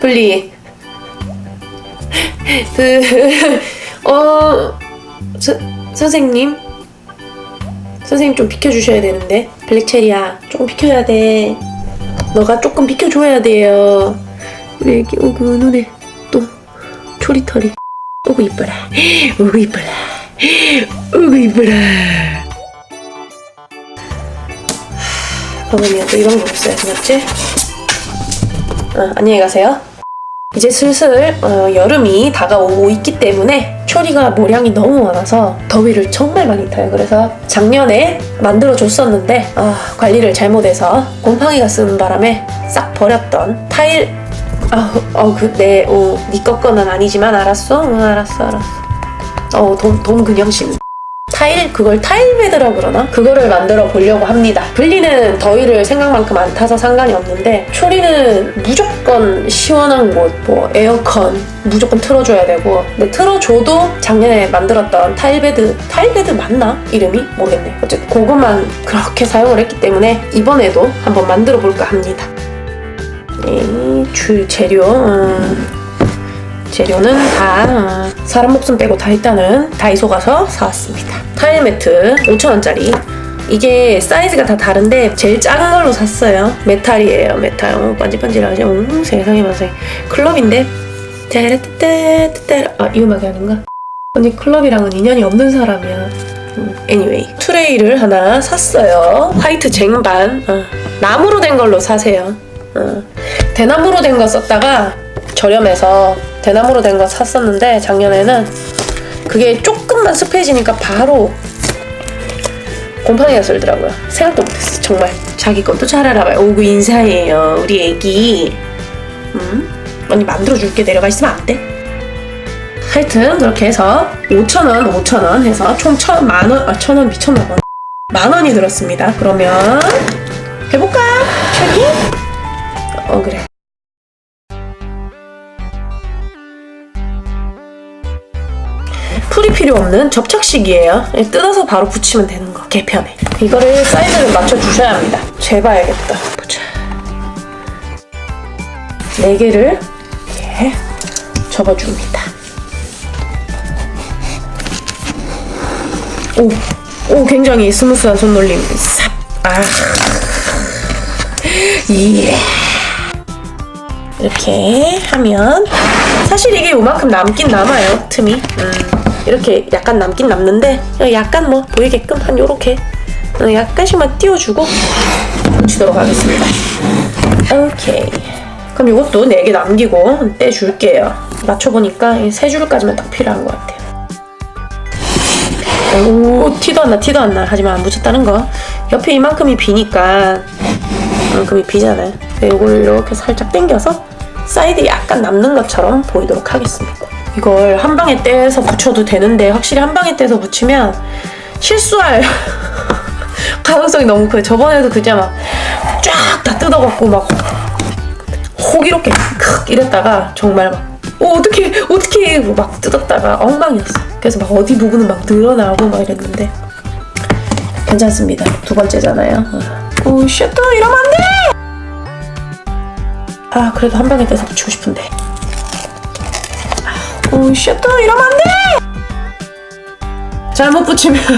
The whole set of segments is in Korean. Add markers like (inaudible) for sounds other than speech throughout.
블리. 그, 어, 서, 선생님? 선생님 좀 비켜주셔야 되는데. 블랙체리야, 조금 비켜야 돼. 너가 조금 비켜줘야 돼요. 우리 애기, 오구, 눈에 또, 초리털이. 오구, 이뻐라. 오구, 이뻐라. 오구, 이뻐라. 어머니가 또 이런 거 없어요, 맞지? 어, 안녕히 가세요. 이제 슬슬 어, 여름이 다가오고 있기 때문에 초리가 모량이 너무 많아서 더위를 정말 많이 타요. 그래서 작년에 만들어 줬었는데 아, 관리를 잘못해서 곰팡이가 쓰는 바람에 싹 버렸던 타일. 아어그내 어, 니꺼 거는 아니지만 알았어? 응, 알았어 알았어. 어돈 돈 근영심 타일 그걸 타일베드라 그러나 그거를 만들어 보려고 합니다. 분리는 더위를 생각만큼 안 타서 상관이 없는데 초리는 무조건 시원한 곳, 뭐 에어컨 무조건 틀어줘야 되고 근데 틀어줘도 작년에 만들었던 타일 베드 타일 베드 맞나 이름이 모르겠네. 어쨌든 그것만 그렇게 사용을 했기 때문에 이번에도 한번 만들어 볼까 합니다. 이주 재료. 음. 재료는 다 어, 사람 목숨 빼고 다 일단은 다이소 가서 사왔습니다. 타일 매트 5,000원짜리. 이게 사이즈가 다 다른데 제일 작은 걸로 샀어요. 메탈이에요. 메탈. 어, 반질반질하죠. 음, 세상에 만세. 클럽인데 따라따따따따 아, 이 음악이 아닌가? 언니 클럽이랑은 인연이 없는 사람이야. 음, anyway 트레이를 하나 샀어요. 화이트 쟁반. 어, 나무로 된 걸로 사세요. 어, 대나무로 된 거 썼다가 저렴해서 대나무로 된 거 샀었는데 작년에는 그게 조금만 습해지니까 바로 곰팡이가 썰더라고요. 생각도 못했어 정말. 자기 것도 잘 알아봐요. 오구 인사해요 우리 애기. 음? 언니 만들어줄게 내려가 있으면 안 돼? 하여튼 그렇게 해서 5,000원, 5,000원 해서 총 천, 만 원, 아, 천원 미쳤나봐. 만 원이 들었습니다. 그러면 해볼까? 최기? 어, 그래. 풀이 필요 없는 접착식이에요. 뜯어서 바로 붙이면 되는 거. 개편해. 이거를 사이즈를 맞춰 주셔야 합니다. 재봐야겠다. 보자. 네 개를 이렇게 접어줍니다. 오, 오, 굉장히 스무스한 손놀림. 삽. 아. 예. 이렇게 하면 사실 이게 요만큼 남긴 남아요 틈이 음, 이렇게 약간 남긴 남는데 약간 뭐 보이게끔 한 요렇게 어, 약간씩만 띄워주고 붙이도록 하겠습니다. 오케이. 그럼 이것도 4개 남기고 떼줄게요. 맞춰보니까 이세 줄까지만 딱 필요한 것 같아요. 오 티도 안 나 티도 안 나. 하지만 안 붙였다는 거. 옆에 이만큼이 비니까 이만큼이 비잖아요. 이걸 이렇게 살짝 당겨서 사이드 약간 남는 것처럼 보이도록 하겠습니다 이걸 한 방에 떼서 붙여도 되는데 확실히 한 방에 떼서 붙이면 실수할 (laughs) 가능성이 너무 커요 저번에도 그냥 막 쫙 다 뜯어갖고 막혹 이렇게 크 이랬다가 정말 막 어, 어떻게 어떻게 막 뜯었다가 엉망이었어. 그래서 막 어디 부분은 막 늘어나고 막 이랬는데 괜찮습니다. 두 번째잖아요. 어. 오 셔터 이러면 안 돼. 아 그래도 한 방에 떼서 붙이고 싶은데. 아, 오 셔터 이러면 안 돼. 잘못 붙이면. (laughs)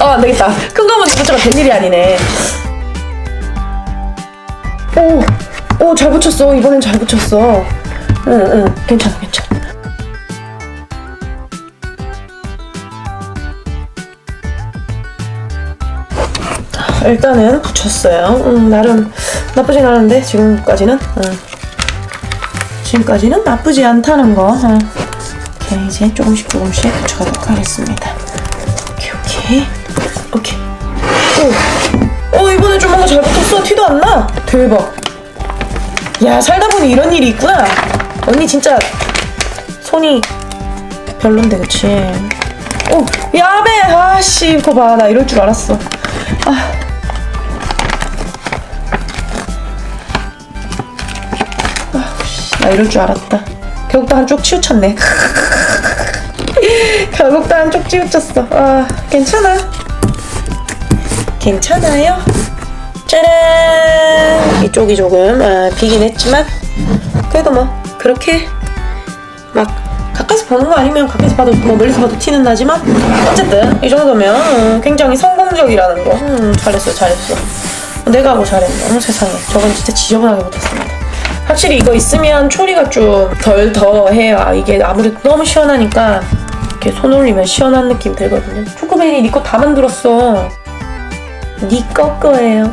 어, 안 되겠다. 큰 거 먼저 붙여가 될 일이 아니네. 오, 오, 잘 붙였어. 이번엔 잘 붙였어. 응, 응. 괜찮아, 괜찮아. 일단은 붙였어요. 음, 나름 나쁘진 않은데, 지금까지는. 응. 지금까지는 나쁘지 않다는 거. 응. 이렇게 이제 조금씩 조금씩 붙여가도록 하겠습니다. 오케이, 오케이. 오케이. 오! 어, 이번에 좀 뭔가 잘 붙었어. 티도 안 나. 대박. 야, 살다 보니 이런 일이 있구나. 언니 진짜 손이 별론데, 그치? 오, 야배! 아씨, 이거 봐. 나 이럴 줄 알았어. 아. 아, 이럴 줄 알았다. 결국 또 한쪽 치우쳤네. (laughs) 결국 또 한쪽 치우쳤어. 아, 괜찮아. 괜찮아요. 짜란! 이쪽이 조금 아, 비긴 했지만 그래도 뭐 그렇게 막 가까이서 보는 거 아니면 가까이서 봐도 뭐 멀리서 봐도 티는 나지만 어쨌든 이 정도면 음, 굉장히 성공적이라는 거 음, 잘했어 잘했어 내가 하고 잘했네 어머 세상에 저건 진짜 지저분하게 못했습니다 확실히 이거 있으면 초리가 좀 덜 더해야 이게 아무래도 너무 시원하니까 이렇게 손 올리면 시원한 느낌 들거든요. 초코베리 니거 다 만들었어. 니거 거예요